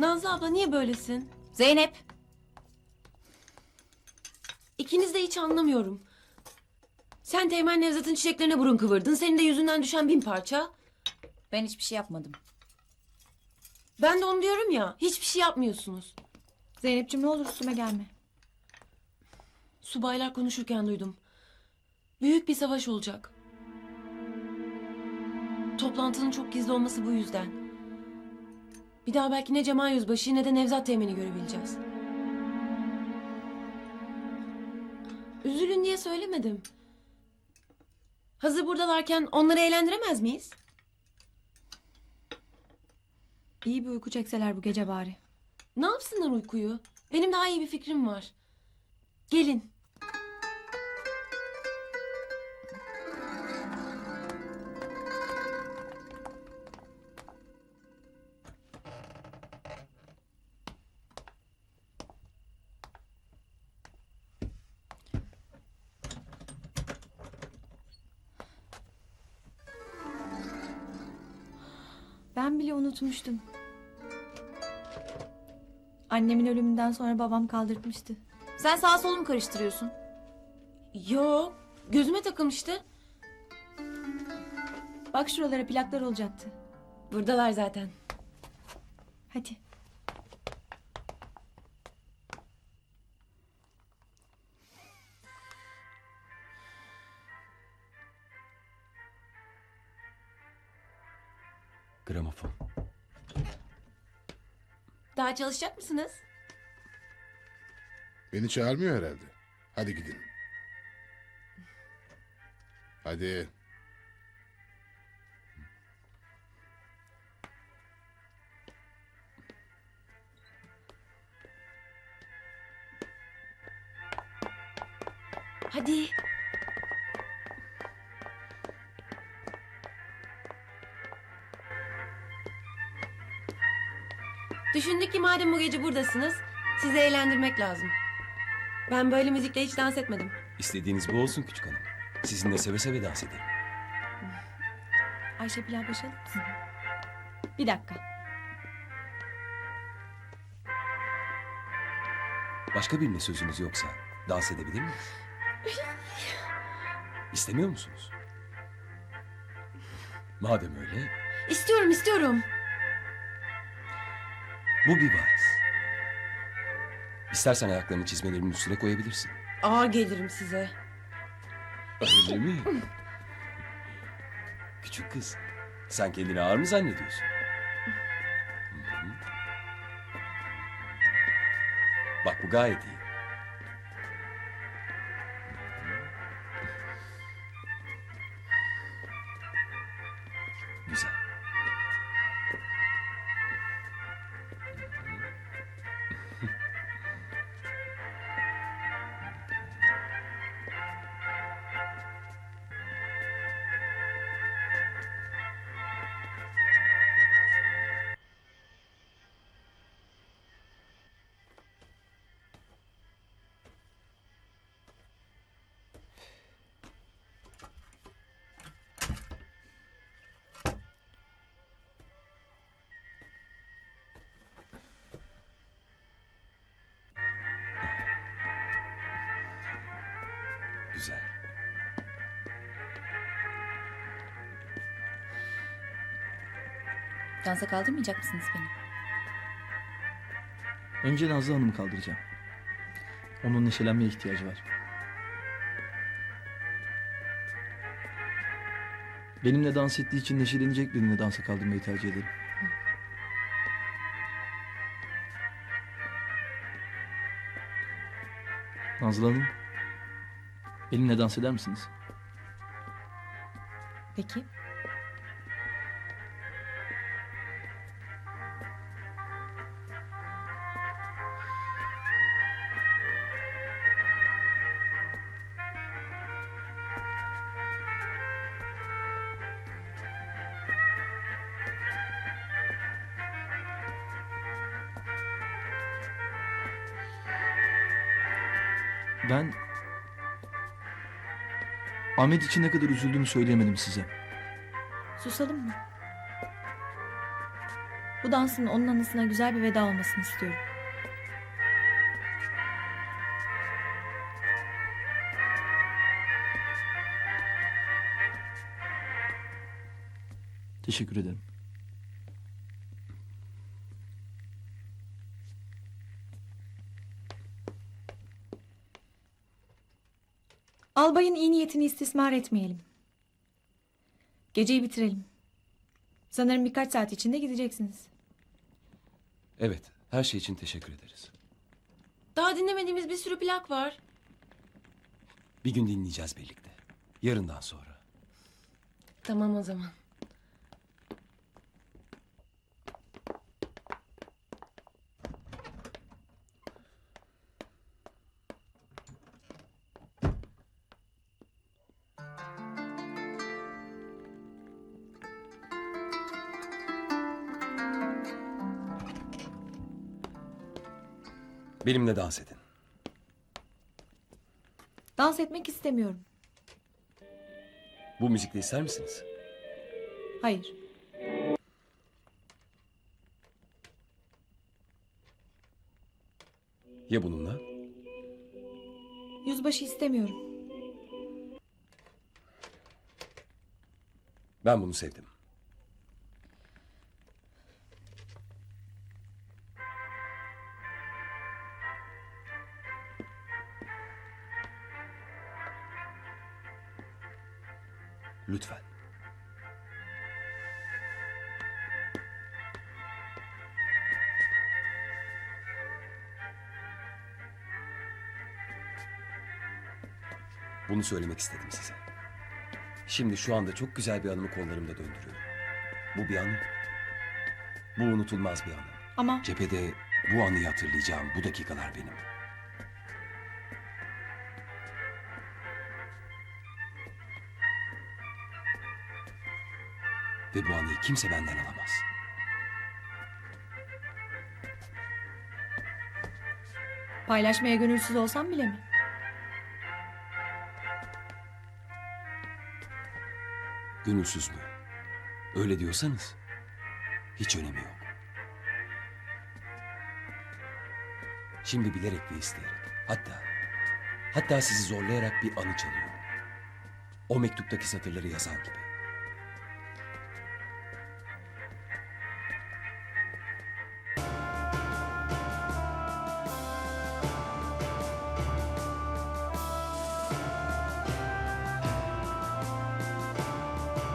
Nazlı abla niye böylesin? Zeynep. İkiniz de hiç anlamıyorum. Sen Teğmen Nevzat'ın çiçeklerine burun kıvırdın. Senin de yüzünden düşen bin parça. Ben hiçbir şey yapmadım. Ben de onu diyorum ya. Hiçbir şey yapmıyorsunuz. Zeynep'ciğim ne olur üstüme gelme. Subaylar konuşurken duydum. Büyük bir savaş olacak. Toplantının çok gizli olması bu yüzden. Bir daha belki ne Cemal Yüzbaşı'yı ne de Nevzat Teğmen'i görebileceğiz. Üzülün diye söylemedim. Hazır buradalarken onları eğlendiremez miyiz? İyi bir uyku çekseler bu gece bari. Ne yapsınlar uykuyu? Benim daha iyi bir fikrim var. Gelin. Ben bile unutmuştum. Annemin ölümünden sonra babam kaldırtmıştı. Sen sağ solum karıştırıyorsun. Yo, gözüme takılmıştı. Bak şuralara plaklar olacaktı. Buradalar zaten. Hadi. Gramofon. Daha çalışacak mısınız? Beni çağırmıyor herhalde. Hadi gidin. Hadi. Hadi. Düşündük ki madem bu gece buradasınız, sizi eğlendirmek lazım. Ben böyle müzikle hiç dans etmedim. İstediğiniz bu olsun küçük hanım. Sizinle seve seve dans ederim. Ayşe pilav başlayalım? Bir dakika. Başka birine sözünüz yoksa dans edebilir miyiz? İstemiyor musunuz? Madem öyle, İstiyorum, istiyorum. Bu bir vals. İstersen ayaklarını çizmelerimin üstüne koyabilirsin. Ağır gelirim size. Öyle mi? Küçük kız, sen kendini ağır mı zannediyorsun? Hı hı. Bak bu gayet iyi. Güzel. Dansa kaldırmayacak mısınız beni? Önce Nazlı Hanım'ı kaldıracağım. Onun neşelenmeye ihtiyacı var. Benimle dans ettiği için neşelenecek birini dansa kaldırmayı tercih ederim. Nazlı Hanım, benimle dans eder misiniz? Peki. Ben... Ahmet için ne kadar üzüldüğümü söyleyemedim size. Susalım mı? Bu dansın onun anısına güzel bir veda olmasını istiyorum. Teşekkür ederim. Albayın iyi niyetini istismar etmeyelim. Geceyi bitirelim. Sanırım birkaç saat içinde gideceksiniz. Evet, her şey için teşekkür ederiz. Daha dinlemediğimiz bir sürü plak var. Bir gün dinleyeceğiz birlikte. Yarından sonra. Tamam o zaman. Benimle dans edin. Dans etmek istemiyorum. Bu müzikle ister misiniz? Hayır. Ya bununla? Yüzbaşı istemiyorum. Ben bunu sevdim. Lütfen. Bunu söylemek istedim size. Şimdi şu anda çok güzel bir anımı kollarımda döndürüyorum. Bu bir anı. Bu unutulmaz bir anı. Ama Cephede bu anıyı hatırlayacağım bu dakikalar benim. Ve bu anıyı kimse benden alamaz. paylaşmaya gönülsüz olsam bile mi? Gönülsüz mü? Öyle diyorsanız hiç önemi yok. Şimdi bilerek ve isteyerek hatta hatta sizi zorlayarak bir anı çalıyorum. O mektuptaki satırları yazan gibi.